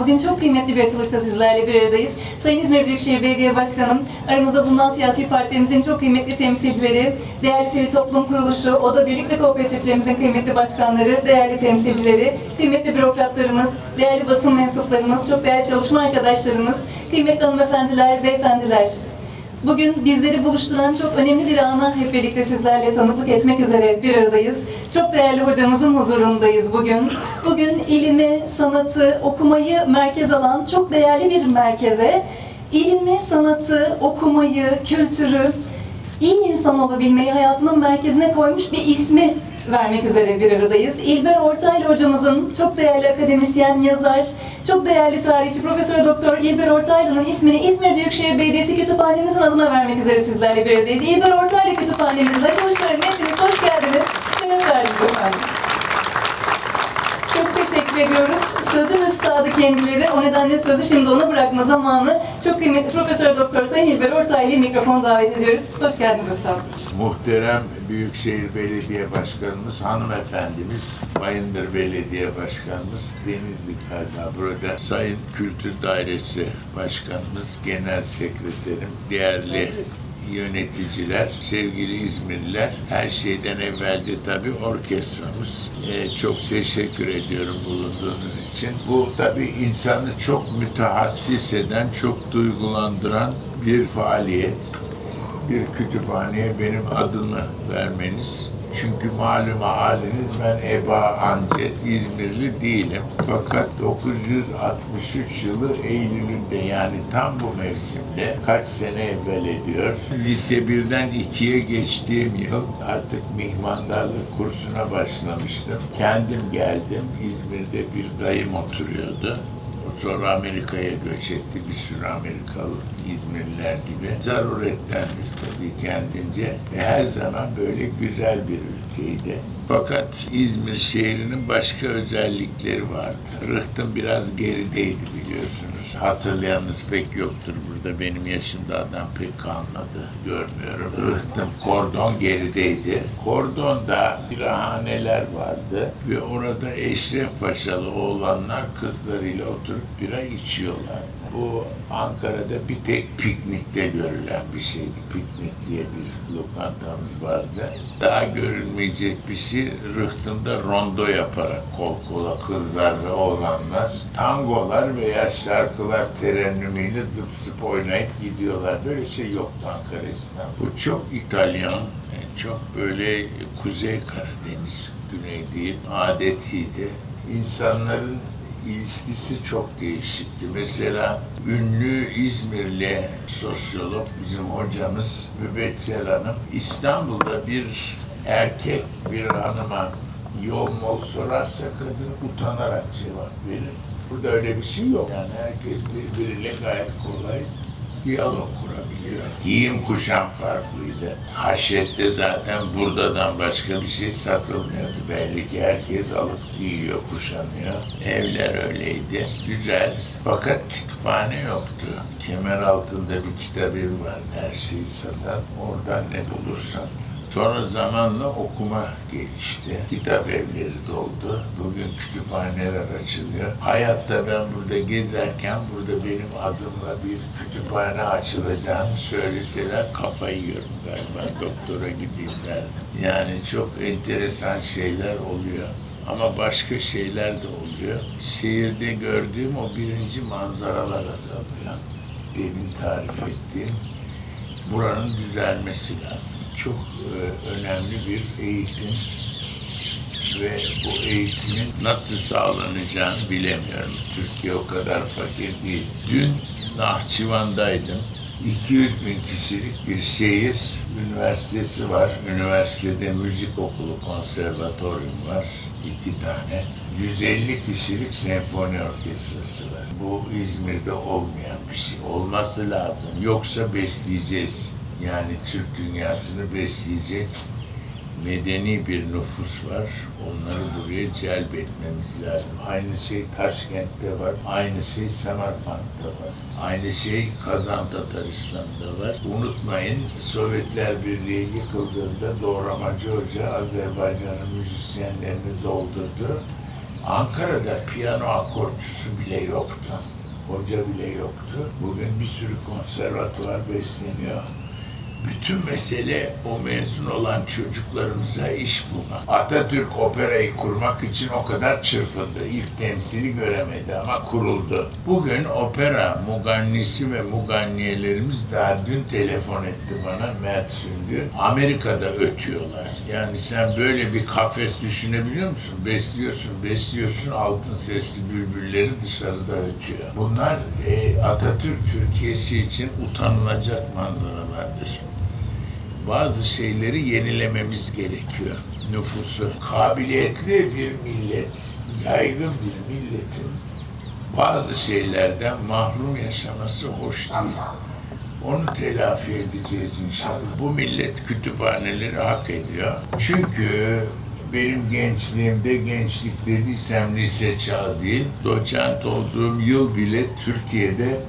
Bugün çok kıymetli bir açılışta sizlerle bir aradayız. Sayın İzmir Büyükşehir Belediye Başkanım, aramızda bulunan siyasi partilerimizin çok kıymetli temsilcileri, değerli sivil toplum kuruluşu, oda birlik ve kooperatiflerimizin kıymetli başkanları, değerli temsilcileri, kıymetli bürokratlarımız, değerli basın mensuplarımız, çok değerli çalışma arkadaşlarımız, kıymetli hanımefendiler, beyefendiler. Bugün bizleri buluşturan çok önemli bir ana hep birlikte sizlerle tanıklık etmek üzere bir aradayız. Çok değerli hocamızın huzurundayız bugün. Bugün ilimi, sanatı, okumayı merkez alan çok değerli bir merkeze ilimi, sanatı, okumayı, kültürü, iyi insan olabilmeyi hayatının merkezine koymuş bir ismi vermek üzere bir aradayız. İlber Ortaylı hocamızın çok değerli akademisyen, yazar, çok değerli tarihçi Profesör Doktor İlber Ortaylı'nın ismini İzmir Büyükşehir Belediyesi Kütüphanemizin adına vermek üzere sizlerle bir aradayız. İlber Ortaylı Kütüphanemizin açılışlarına hepiniz hoş geldiniz. Şeref verdiniz efendim. Çok teşekkür ediyoruz. Sözün üstadı kendileri. O nedenle sözü şimdi ona bırakma zamanı. Çok kıymetli Profesör Doktor Sayın İlber Ortaylı'yı mikrofona davet ediyoruz. Hoş geldiniz üstadım. Muhterem Büyükşehir Belediye Başkanımız, hanımefendimiz, Bayındır Belediye Başkanımız, Denizli galiba burada, Sayın Kültür Dairesi Başkanımız, Genel Sekreterim, değerli yöneticiler, sevgili İzmirliler, her şeyden evvel de tabii orkestramız. Ee, çok teşekkür ediyorum bulunduğunuz için. Bu tabii insanı çok mütehassis eden, çok duygulandıran bir faaliyet bir kütüphaneye benim adımı vermeniz. Çünkü malum haliniz ben Eba Ancet İzmirli değilim. Fakat 963 yılı Eylül'ünde yani tam bu mevsimde kaç sene evvel ediyor. Lise 1'den 2'ye geçtiğim yıl artık mihmandarlık kursuna başlamıştım. Kendim geldim. İzmir'de bir dayım oturuyordu. Sonra Amerika'ya göç etti bir sürü Amerikalı İzmirliler gibi. Zarurettendir tabii kendince. Ve her zaman böyle güzel bir ülkeydi. Fakat İzmir şehrinin başka özellikleri vardı. Rıhtım biraz gerideydi biliyorsunuz. Hatırlayanınız pek yoktur burada. Benim yaşımda adam pek kalmadı. Görmüyorum. Rıhtım kordon gerideydi. Kordonda birahaneler vardı ve orada Eşref Paşalı oğlanlar kızlarıyla oturup bira içiyorlar. Bu Ankara'da bir tek piknikte görülen bir şeydi. Piknik diye bir lokantamız vardı. Daha görülmeyecek bir şey Rıhtım'da rondo yaparak kol kola kızlar ve oğlanlar tangolar veya şarkılar terennümüyle zıp zıp oynayıp gidiyorlar. Böyle şey yoktu Ankara İstanbul. Bu çok İtalyan, çok böyle Kuzey Karadeniz, Güney değil, adetiydi. İnsanların ilişkisi çok değişikti. Mesela ünlü İzmirli sosyolog bizim hocamız Mübeccel Hanım İstanbul'da bir erkek bir hanıma yol mol sorarsa kadın utanarak cevap verir. Burada öyle bir şey yok. Yani herkes birbiriyle gayet kolay diyalog kurabiliyor. Giyim kuşam farklıydı. Haşette zaten buradan başka bir şey satılmıyordu. Belli ki herkes alıp giyiyor, kuşanıyor. Evler öyleydi. Güzel. Fakat kütüphane yoktu. Kemer altında bir kitap evi vardı. Her şeyi satan. Oradan ne bulursan Sonra zamanla okuma gelişti. Kitap evleri doldu. Bugün kütüphaneler açılıyor. Hayatta ben burada gezerken burada benim adımla bir kütüphane açılacağını söyleseler kafayı yiyorum galiba. Doktora gideyim derdim. Yani çok enteresan şeyler oluyor. Ama başka şeyler de oluyor. Şehirde gördüğüm o birinci manzaralar azalıyor. Demin tarif ettiğim buranın düzelmesi lazım. Çok e, önemli bir eğitim ve bu eğitimin nasıl sağlanacağını bilemiyorum. Türkiye o kadar fakir değil. Dün Nahçıvan'daydım. 200 bin kişilik bir şehir üniversitesi var. Üniversitede müzik okulu, konservatoryum var. iki tane. 150 kişilik senfoni orkestrası var. Bu İzmir'de olmayan bir şey. Olması lazım. Yoksa besleyeceğiz. Yani Türk dünyasını besleyecek medeni bir nüfus var. Onları buraya celbetmemiz lazım. Aynı şey Taşkent'te var. Aynı şey Semerkant'ta var. Aynı şey Kazan Tataristan'da var. Unutmayın Sovyetler Birliği yıkıldığında Doğramacı Hoca Azerbaycan'ın müzisyenlerini doldurdu Ankara'da piyano akortçusu bile yoktu. Hoca bile yoktu. Bugün bir sürü konservatuvar besleniyor. Bütün mesele o mezun olan çocuklarımıza iş bulmak. Atatürk operayı kurmak için o kadar çırpındı. İlk temsili göremedi ama kuruldu. Bugün opera mugannisi ve muganniyelerimiz daha dün telefon etti bana Mert Sündü. Amerika'da ötüyorlar. Yani sen böyle bir kafes düşünebiliyor musun? Besliyorsun, besliyorsun altın sesli bülbülleri dışarıda ötüyor. Bunlar e, Atatürk Türkiye'si için utanılacak manzaralardır bazı şeyleri yenilememiz gerekiyor. Nüfusu kabiliyetli bir millet, yaygın bir milletin bazı şeylerden mahrum yaşaması hoş değil. Onu telafi edeceğiz inşallah. Bu millet kütüphaneleri hak ediyor. Çünkü benim gençliğimde gençlik dediysem lise çağı değil, doçent olduğum yıl bile Türkiye'de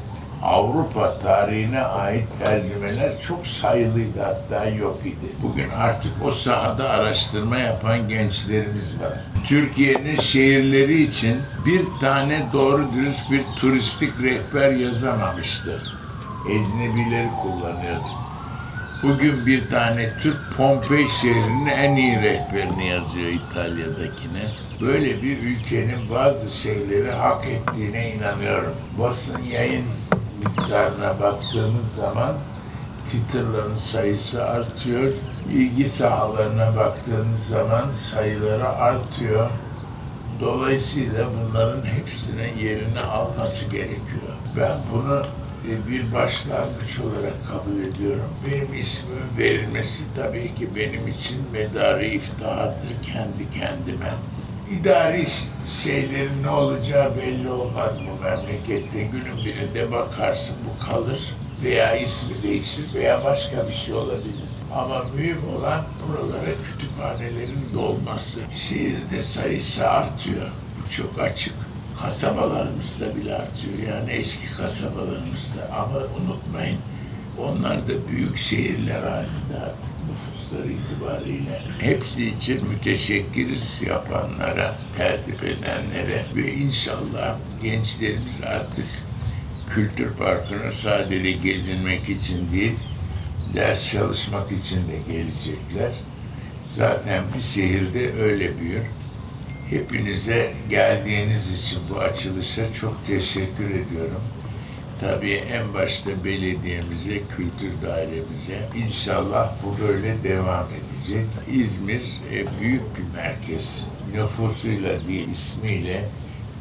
Avrupa tarihine ait tercümeler çok sayılıydı hatta yok idi. Bugün artık o sahada araştırma yapan gençlerimiz var. Türkiye'nin şehirleri için bir tane doğru dürüst bir turistik rehber yazamamıştı. Ecnebileri kullanıyordu. Bugün bir tane Türk Pompei şehrinin en iyi rehberini yazıyor İtalya'dakine. Böyle bir ülkenin bazı şeyleri hak ettiğine inanıyorum. Basın yayın miktarına baktığımız zaman titırların sayısı artıyor. İlgi sahalarına baktığımız zaman sayıları artıyor. Dolayısıyla bunların hepsinin yerini alması gerekiyor. Ben bunu e, bir başlangıç olarak kabul ediyorum. Benim ismimin verilmesi tabii ki benim için medarı iftihardır kendi kendime. İdari şeylerin ne olacağı belli olmaz bu memlekette. Günün birinde bakarsın bu kalır veya ismi değişir veya başka bir şey olabilir. Ama mühim olan buralara kütüphanelerin dolması. Şehirde sayısı artıyor. Bu çok açık. Kasabalarımızda bile artıyor. Yani eski kasabalarımızda. Ama unutmayın onlar da büyük şehirler halinde artık nüfusları itibariyle. Hepsi için müteşekkiriz yapanlara, tertip edenlere ve inşallah gençlerimiz artık kültür parkına sadece gezinmek için değil, ders çalışmak için de gelecekler. Zaten bir şehirde öyle büyür. Hepinize geldiğiniz için bu açılışa çok teşekkür ediyorum. Tabii en başta belediyemize, kültür dairemize inşallah bu böyle devam edecek. İzmir e, büyük bir merkez. Nüfusuyla değil ismiyle,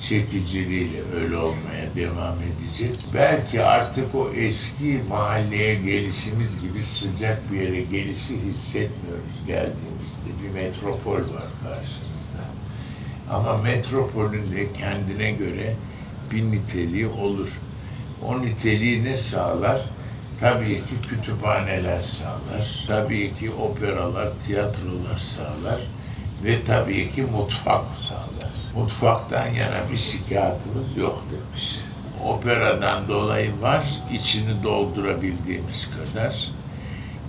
çekiciliğiyle öyle olmaya devam edecek. Belki artık o eski mahalleye gelişimiz gibi sıcak bir yere gelişi hissetmiyoruz geldiğimizde. Bir metropol var karşımızda. Ama metropolün de kendine göre bir niteliği olur. O niteliği ne sağlar? Tabii ki kütüphaneler sağlar. Tabii ki operalar, tiyatrolar sağlar. Ve tabii ki mutfak sağlar. Mutfaktan yana bir şikayetimiz yok demiş. Operadan dolayı var, içini doldurabildiğimiz kadar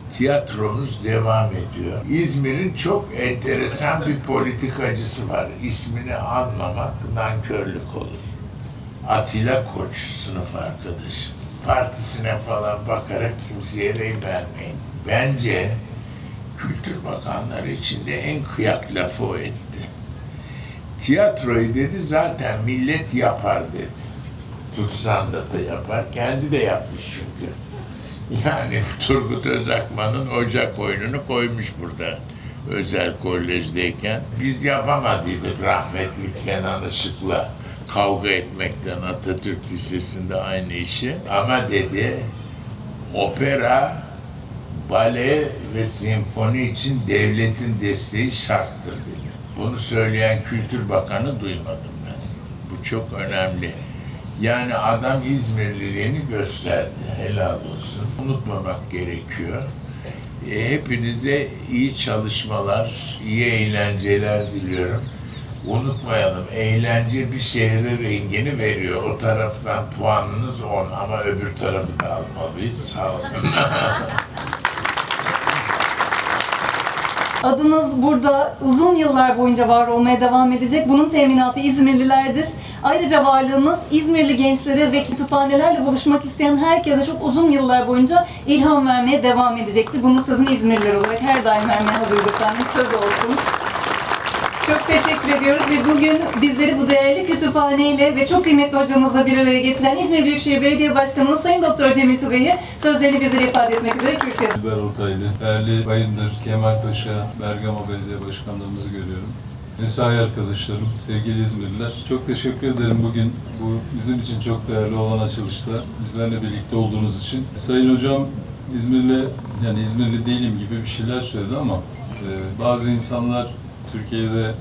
tiyatromuz devam ediyor. İzmir'in çok enteresan bir politikacısı var. İsmini anmamak nankörlük olur. Atilla Koç sınıf arkadaşım. Partisine falan bakarak kimseye rey vermeyin. Bence Kültür Bakanları içinde en kıyak lafı o etti. Tiyatroyu dedi zaten millet yapar dedi. Tutsan da yapar. Kendi de yapmış çünkü. Yani Turgut Özakman'ın ocak oyununu koymuş burada özel kolejdeyken. Biz yapamadıydık rahmetli Kenan Işık'la kavga etmekten Atatürk Lisesi'nde aynı işi. Ama dedi opera, bale ve senfoni için devletin desteği şarttır dedi. Bunu söyleyen Kültür Bakanı duymadım ben. Bu çok önemli. Yani adam İzmirliliğini gösterdi. Helal olsun. Unutmamak gerekiyor. E, hepinize iyi çalışmalar, iyi eğlenceler diliyorum. Unutmayalım, eğlence bir şehre rengini veriyor. O taraftan puanınız 10 ama öbür tarafı da almalıyız. Sağ olun. Adınız burada uzun yıllar boyunca var olmaya devam edecek. Bunun teminatı İzmirlilerdir. Ayrıca varlığınız İzmirli gençlere ve kütüphanelerle buluşmak isteyen herkese çok uzun yıllar boyunca ilham vermeye devam edecektir. Bunun sözünü İzmirliler olarak her daim vermeye hazırız efendim. Söz olsun. Çok teşekkür ediyoruz ve bugün bizleri bu değerli kütüphaneyle ve çok kıymetli hocamızla bir araya getiren İzmir Büyükşehir Belediye Başkanımız Sayın Doktor Cemil Tugay'ı sözlerini bizlere ifade etmek üzere kürsüye Ben Ortaylı, değerli Bayındır, Kemal Paşa, Bergama Belediye Başkanlığımızı görüyorum. Mesai arkadaşlarım, sevgili İzmirliler, çok teşekkür ederim bugün bu bizim için çok değerli olan açılışta bizlerle birlikte olduğunuz için. Sayın Hocam İzmirli, yani İzmirli değilim gibi bir şeyler söyledi ama e, bazı insanlar Türkiye'de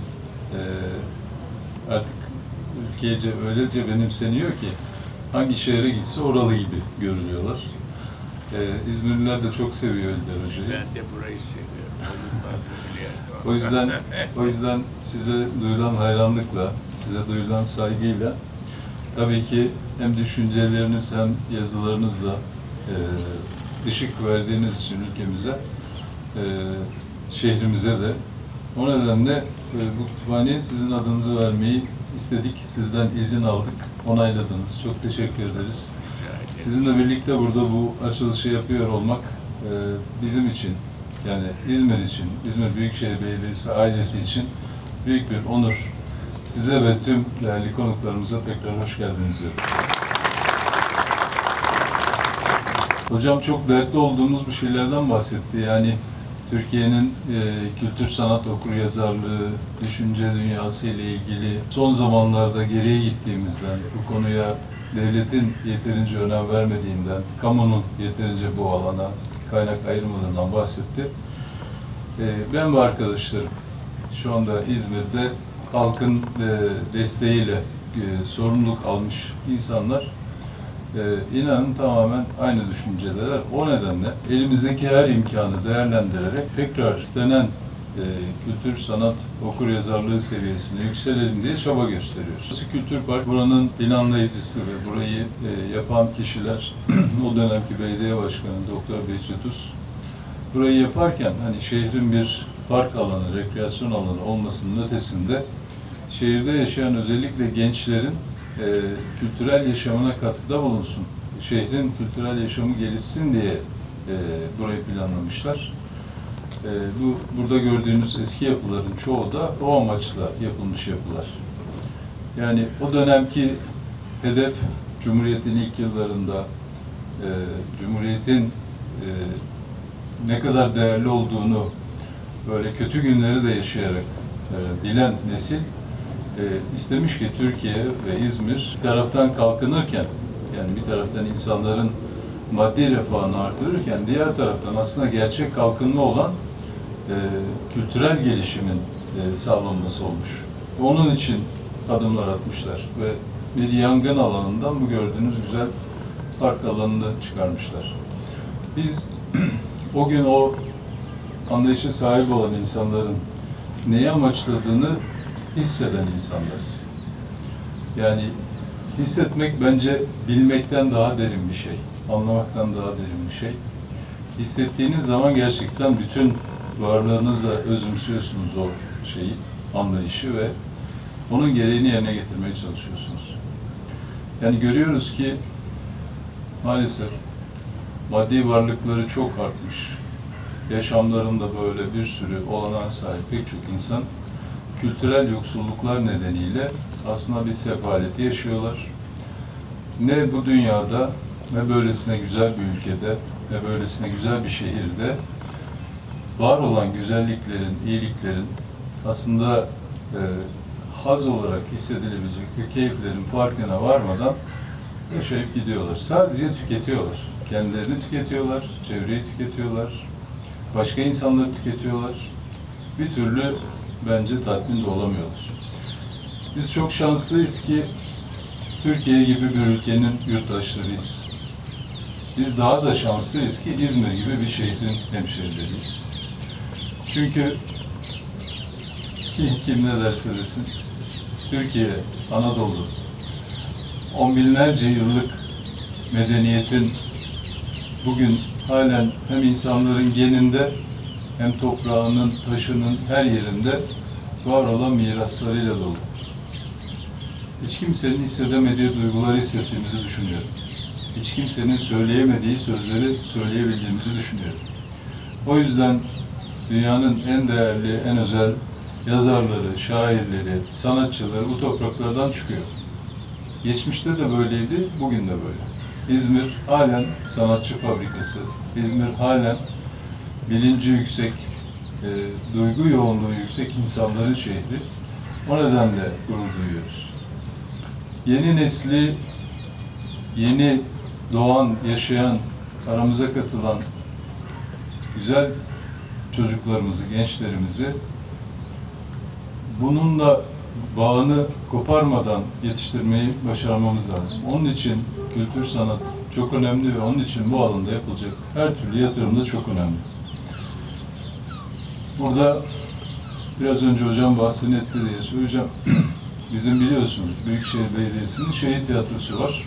e, artık ülkece öylece benimseniyor ki hangi şehre gitse oralı gibi görünüyorlar. Ee, İzmirliler de çok seviyor Önder Hoca'yı. Ben de burayı seviyorum. O yüzden o yüzden size duyulan hayranlıkla, size duyulan saygıyla tabii ki hem düşünceleriniz hem yazılarınızla e, ışık verdiğiniz için ülkemize, e, şehrimize de o nedenle e, bu kütüphaneye sizin adınızı vermeyi istedik. Sizden izin aldık, onayladınız. Çok teşekkür ederiz. Sizinle birlikte burada bu açılışı yapıyor olmak e, bizim için, yani İzmir için, İzmir Büyükşehir Belediyesi ailesi için büyük bir onur. Size ve tüm değerli konuklarımıza tekrar hoş geldiniz diyorum. Hocam çok dertli olduğumuz bir şeylerden bahsetti. Yani Türkiye'nin e, kültür sanat okur yazarlığı, düşünce dünyası ile ilgili son zamanlarda geriye gittiğimizden, bu konuya devletin yeterince önem vermediğinden, kamunun yeterince bu alana kaynak ayırmadığından bahsetti. E, ben ve arkadaşlarım şu anda İzmir'de halkın e, desteğiyle e, sorumluluk almış insanlar ee, inanın tamamen aynı düşüncedeler. O nedenle elimizdeki her imkanı değerlendirerek tekrar istenen e, kültür, sanat, okur yazarlığı seviyesine yükselelim diye çaba gösteriyoruz. Burası Kültür Park, buranın planlayıcısı ve burayı e, yapan kişiler, o dönemki belediye başkanı Doktor Behçet Uz, burayı yaparken hani şehrin bir park alanı, rekreasyon alanı olmasının ötesinde şehirde yaşayan özellikle gençlerin e, kültürel yaşamına katkıda bulunsun, şehrin kültürel yaşamı gelişsin diye e, burayı planlamışlar. E, bu burada gördüğünüz eski yapıların çoğu da o amaçla yapılmış yapılar. Yani o dönemki hedef Cumhuriyet'in ilk yıllarında e, Cumhuriyet'in e, ne kadar değerli olduğunu böyle kötü günleri de yaşayarak e, bilen nesil e, istemiş ki Türkiye ve İzmir bir taraftan kalkınırken yani bir taraftan insanların maddi refahını artırırken diğer taraftan aslında gerçek kalkınma olan e, kültürel gelişimin e, sağlanması olmuş. Onun için adımlar atmışlar ve bir yangın alanından bu gördüğünüz güzel park alanını çıkarmışlar. Biz o gün o anlayışa sahip olan insanların neyi amaçladığını hisseden insanlarız. Yani hissetmek bence bilmekten daha derin bir şey. Anlamaktan daha derin bir şey. Hissettiğiniz zaman gerçekten bütün varlığınızla özümsüyorsunuz o şeyi, anlayışı ve onun gereğini yerine getirmeye çalışıyorsunuz. Yani görüyoruz ki maalesef maddi varlıkları çok artmış. Yaşamlarında böyle bir sürü olanağa sahip pek çok insan kültürel yoksulluklar nedeniyle aslında bir sefaleti yaşıyorlar. Ne bu dünyada ne böylesine güzel bir ülkede ne böylesine güzel bir şehirde var olan güzelliklerin, iyiliklerin aslında e, haz olarak hissedilebilecek bir keyiflerin farkına varmadan yaşayıp gidiyorlar. Sadece tüketiyorlar. Kendilerini tüketiyorlar, çevreyi tüketiyorlar, başka insanları tüketiyorlar. Bir türlü bence tatmin de olamıyorlar. Biz çok şanslıyız ki Türkiye gibi bir ülkenin yurttaşlarıyız. Biz daha da şanslıyız ki İzmir gibi bir şehrin hemşerileriyiz. Çünkü kim, kim ne derse desin, Türkiye, Anadolu, on binlerce yıllık medeniyetin bugün halen hem insanların geninde hem toprağının, taşının her yerinde var olan miraslarıyla dolu. Hiç kimsenin hissedemediği duyguları hissettiğimizi düşünüyorum. Hiç kimsenin söyleyemediği sözleri söyleyebildiğimizi düşünüyorum. O yüzden dünyanın en değerli, en özel yazarları, şairleri, sanatçıları bu topraklardan çıkıyor. Geçmişte de böyleydi, bugün de böyle. İzmir halen sanatçı fabrikası. İzmir halen bilinci yüksek, e, duygu yoğunluğu yüksek insanların şehri. O nedenle gurur duyuyoruz. Yeni nesli, yeni doğan, yaşayan, aramıza katılan güzel çocuklarımızı, gençlerimizi bununla bağını koparmadan yetiştirmeyi başarmamız lazım. Onun için kültür sanat çok önemli ve onun için bu alanda yapılacak her türlü yatırım da çok önemli. Burada biraz önce hocam bahsetti diye söyleyeceğim. Bizim biliyorsunuz Büyükşehir Belediyesi'nin şehir tiyatrosu var.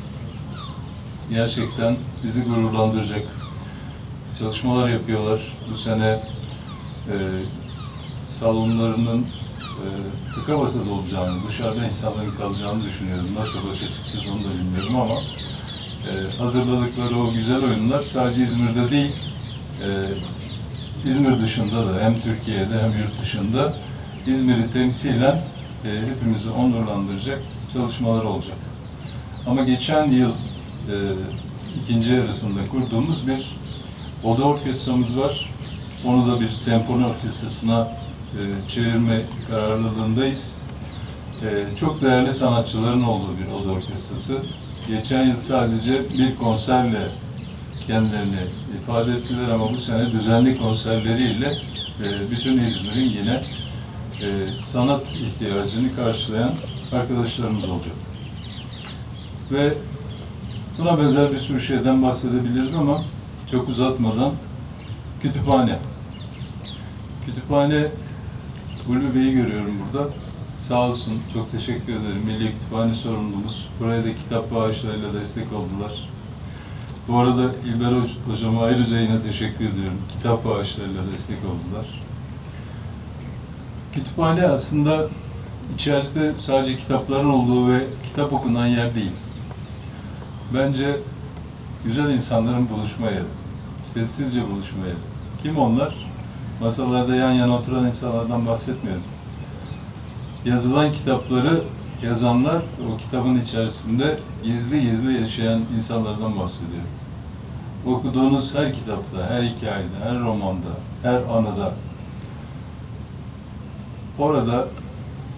Gerçekten bizi gururlandıracak çalışmalar yapıyorlar. Bu sene e, salonlarının e, tıka basa dolacağını, dışarıda insanların kalacağını düşünüyorum. Nasıl başa çıkacağız onu da bilmiyorum ama e, hazırladıkları o güzel oyunlar sadece İzmir'de değil, e, İzmir dışında da hem Türkiye'de hem yurt dışında İzmir'i temsilen e, hepimizi onurlandıracak çalışmalar olacak. Ama geçen yıl e, ikinci yarısında kurduğumuz bir oda orkestramız var. Onu da bir senfoni orkestrasına e, çevirme kararlılığındayız. E, çok değerli sanatçıların olduğu bir oda orkestrası. Geçen yıl sadece bir konserle kendilerini ifade ettiler ama bu sene düzenli konserleriyle e, bütün İzmir'in yine e, sanat ihtiyacını karşılayan arkadaşlarımız olacak. Ve buna benzer bir sürü şeyden bahsedebiliriz ama çok uzatmadan kütüphane. Kütüphane Ulvi Bey'i görüyorum burada. Sağ olsun, çok teşekkür ederim. Milli Kütüphane sorumlumuz. Buraya da kitap bağışlarıyla destek oldular. Bu arada İlber Hoc- Hocama ayrıca yine teşekkür ediyorum. Kitap bağışlarıyla destek oldular. Kütüphane aslında içerisinde sadece kitapların olduğu ve kitap okunan yer değil. Bence güzel insanların buluşma yeri. Sessizce buluşma yeri. Kim onlar? Masalarda yan yana oturan insanlardan bahsetmiyorum. Yazılan kitapları yazanlar o kitabın içerisinde gizli gizli yaşayan insanlardan bahsediyorum. Okuduğunuz her kitapta, her hikayede, her romanda, her anıda orada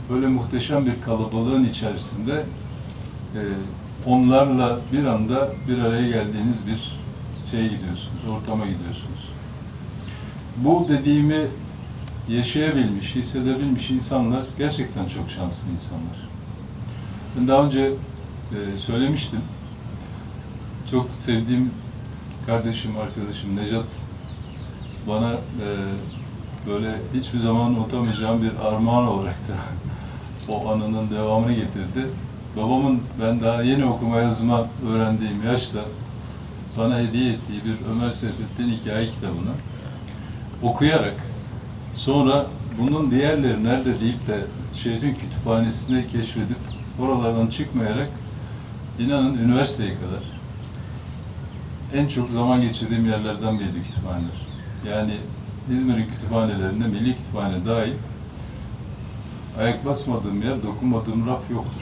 böyle muhteşem bir kalabalığın içerisinde e, onlarla bir anda bir araya geldiğiniz bir şeye gidiyorsunuz, ortama gidiyorsunuz. Bu dediğimi yaşayabilmiş, hissedebilmiş insanlar gerçekten çok şanslı insanlar. Ben daha önce e, söylemiştim. Çok sevdiğim kardeşim, arkadaşım Necat bana e, böyle hiçbir zaman unutamayacağım bir armağan olarak da o anının devamını getirdi. Babamın ben daha yeni okuma yazma öğrendiğim yaşta bana hediye ettiği bir Ömer Seyfettin hikaye kitabını okuyarak sonra bunun diğerleri nerede deyip de şehrin kütüphanesinde keşfedip oralardan çıkmayarak inanın üniversiteye kadar en çok zaman geçirdiğim yerlerden biriydi kütüphaneler. Yani İzmir'in kütüphanelerinde Milli Kütüphane dahil ayak basmadığım yer, dokunmadığım raf yoktur.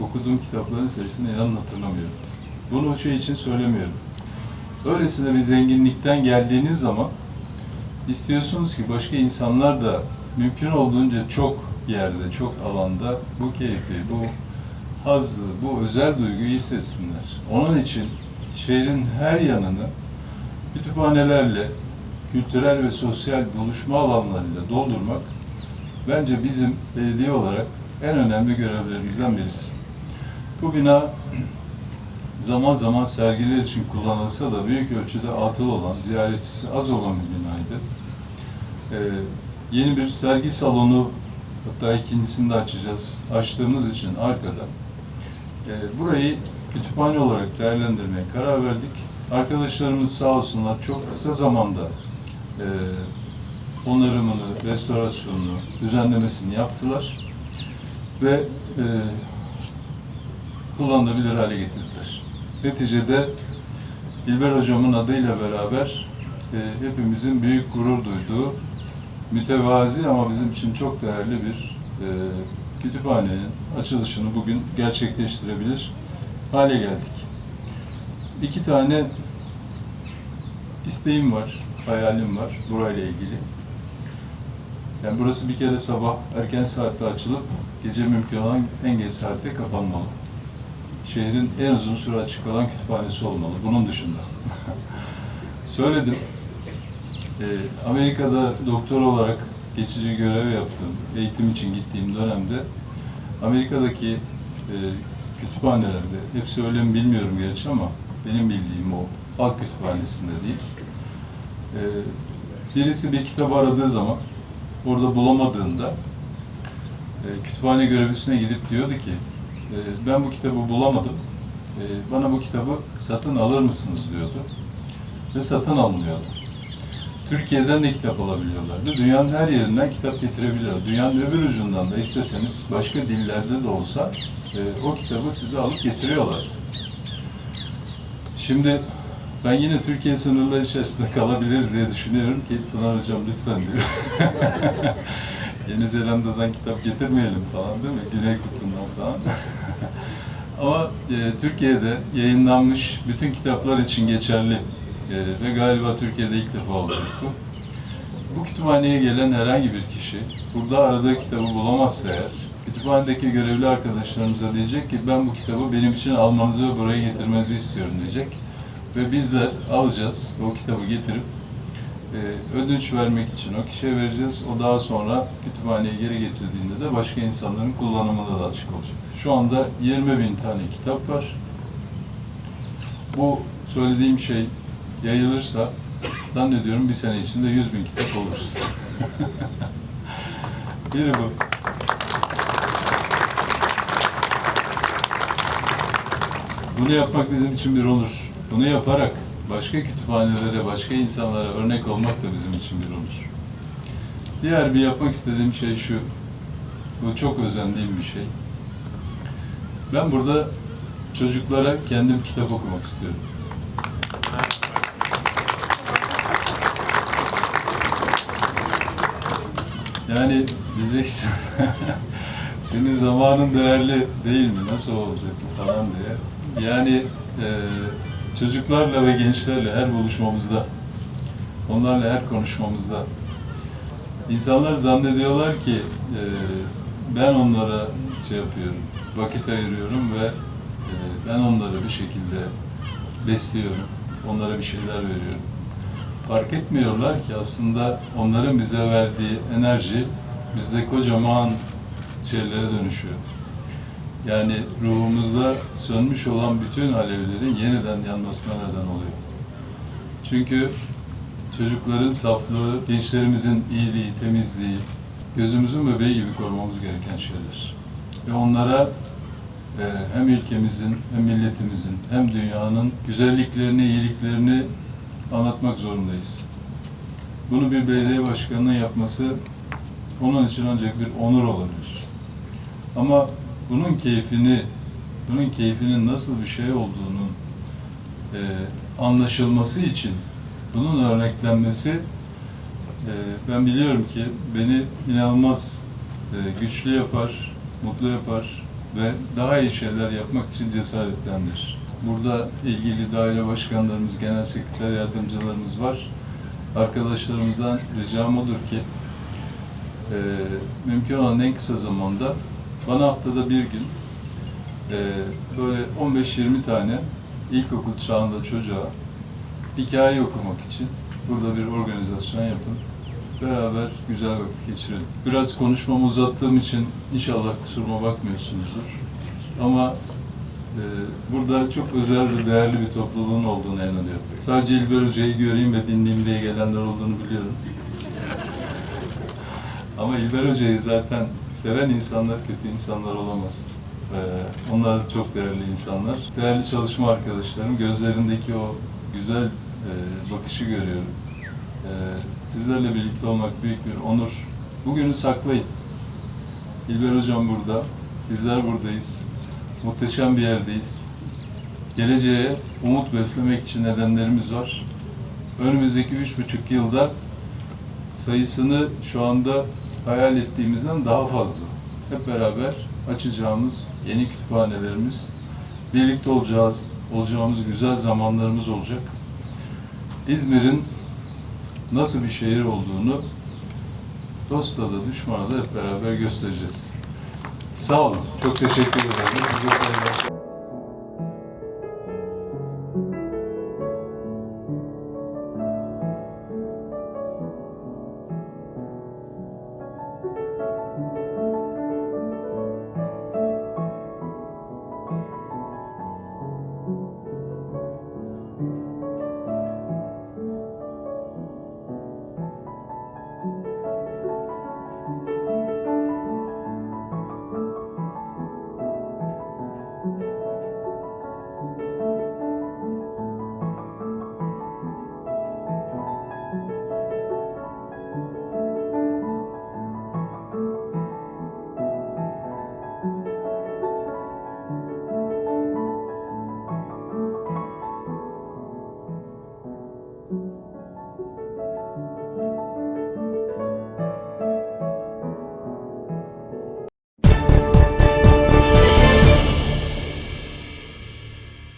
Okuduğum kitapların sayısını inanın hatırlamıyorum. Bunu şey için söylemiyorum. Öylesine bir zenginlikten geldiğiniz zaman istiyorsunuz ki başka insanlar da mümkün olduğunca çok yerde, çok alanda bu keyfi, bu hazzı, bu özel duyguyu hissetsinler. Onun için şehrin her yanını kütüphanelerle, kültürel ve sosyal buluşma alanlarıyla doldurmak bence bizim belediye olarak en önemli görevlerimizden birisi. Bu bina zaman zaman sergiler için kullanılsa da büyük ölçüde atıl olan, ziyaretçisi az olan bir binaydı. Ee, yeni bir sergi salonu, hatta ikincisini de açacağız, açtığımız için arkada. Ee, burayı kütüphane olarak değerlendirmeye karar verdik. Arkadaşlarımız sağ olsunlar çok kısa zamanda e, onarımını, restorasyonunu, düzenlemesini yaptılar ve e, kullanılabilir hale getirdiler. Neticede İlber Hocam'ın adıyla beraber e, hepimizin büyük gurur duyduğu mütevazi ama bizim için çok değerli bir e, kütüphanenin açılışını bugün gerçekleştirebilir hale geldik. İki tane isteğim var, hayalim var burayla ilgili. Yani burası bir kere sabah erken saatte açılıp gece mümkün olan en geç saatte kapanmalı. Şehrin en uzun süre açık kalan kütüphanesi olmalı. Bunun dışında. Söyledim. Ee, Amerika'da doktor olarak geçici görev yaptım. Eğitim için gittiğim dönemde Amerika'daki e, kütüphanelerde, hepsi öyle mi bilmiyorum gerçi ama benim bildiğim o halk kütüphanesinde değil. Ee, birisi bir kitabı aradığı zaman orada bulamadığında e, kütüphane görevlisine gidip diyordu ki e, ben bu kitabı bulamadım. E, bana bu kitabı satın alır mısınız diyordu. Ve satın almıyordu. Türkiye'den de kitap alabiliyorlardı. Dünyanın her yerinden kitap getirebiliyor. Dünyanın öbür ucundan da isteseniz başka dillerde de olsa e, o kitabı size alıp getiriyorlar. Şimdi ben yine Türkiye sınırları içerisinde kalabiliriz diye düşünüyorum ki Pınar Hocam lütfen diyor. Yeni Zelanda'dan kitap getirmeyelim falan değil mi? Güney Kutbu'ndan falan. Ama e, Türkiye'de yayınlanmış bütün kitaplar için geçerli e, ve galiba Türkiye'de ilk defa olacak bu. Bu kütüphaneye gelen herhangi bir kişi burada aradığı kitabı bulamazsa eğer, kütüphanedeki görevli arkadaşlarımıza diyecek ki ben bu kitabı benim için almanızı ve buraya getirmenizi istiyorum diyecek. Ve bizler alacağız o kitabı getirip e, ödünç vermek için o kişiye vereceğiz. O daha sonra kütüphaneye geri getirdiğinde de başka insanların kullanımına da açık olacak. Şu anda 20 bin tane kitap var. Bu söylediğim şey yayılırsa zannediyorum bir sene içinde 100 bin kitap oluruz. Biri bu. Bunu yapmak bizim için bir onur. Bunu yaparak başka kütüphanelere, başka insanlara örnek olmak da bizim için bir onur. Diğer bir yapmak istediğim şey şu. Bu çok özendiğim bir şey. Ben burada çocuklara kendim kitap okumak istiyorum. Yani diyeceksin, senin zamanın değerli değil mi? Nasıl olacak bu falan diye. Yani e, çocuklarla ve gençlerle her buluşmamızda, onlarla her konuşmamızda insanlar zannediyorlar ki e, ben onlara şey yapıyorum, vakit ayırıyorum ve e, ben onları bir şekilde besliyorum, onlara bir şeyler veriyorum. Fark etmiyorlar ki aslında onların bize verdiği enerji bizde kocaman şeylere dönüşüyor. Yani ruhumuzda sönmüş olan bütün alevlerin yeniden yanmasına neden oluyor. Çünkü çocukların saflığı, gençlerimizin iyiliği, temizliği, gözümüzün bebeği gibi korumamız gereken şeyler. Ve onlara e, hem ülkemizin, hem milletimizin, hem dünyanın güzelliklerini, iyiliklerini anlatmak zorundayız. Bunu bir belediye başkanının yapması onun için ancak bir onur olabilir. Ama bunun keyfini, bunun keyfinin nasıl bir şey olduğunu e, anlaşılması için bunun örneklenmesi e, ben biliyorum ki beni inanılmaz e, güçlü yapar, mutlu yapar ve daha iyi şeyler yapmak için cesaretlendirir. Burada ilgili daire başkanlarımız, genel sekreter yardımcılarımız var. Arkadaşlarımızdan ricam odur ki e, mümkün olan en kısa zamanda bana haftada bir gün e, böyle 15-20 tane ilkokul çağında çocuğa hikaye okumak için burada bir organizasyon yapın. Beraber güzel vakit geçirelim. Biraz konuşmamı uzattığım için inşallah kusuruma bakmıyorsunuzdur. Ama burada çok özel ve değerli bir topluluğun olduğunu inanıyorum. Sadece İlber Hoca'yı göreyim ve dinleyeyim diye gelenler olduğunu biliyorum. Ama İlber Hoca'yı zaten seven insanlar kötü insanlar olamaz. Ee, onlar çok değerli insanlar. Değerli çalışma arkadaşlarım, gözlerindeki o güzel e, bakışı görüyorum. Ee, Sizlerle birlikte olmak büyük bir onur. Bugünü saklayın. İlber Hocam burada, bizler buradayız. Muhteşem bir yerdeyiz. Geleceğe umut beslemek için nedenlerimiz var. Önümüzdeki üç buçuk yılda sayısını şu anda hayal ettiğimizden daha fazla. Hep beraber açacağımız yeni kütüphanelerimiz, birlikte olacağız, olacağımız güzel zamanlarımız olacak. İzmir'in nasıl bir şehir olduğunu dosta da düşmana da hep beraber göstereceğiz. Sağ olun. Çok teşekkür ederim.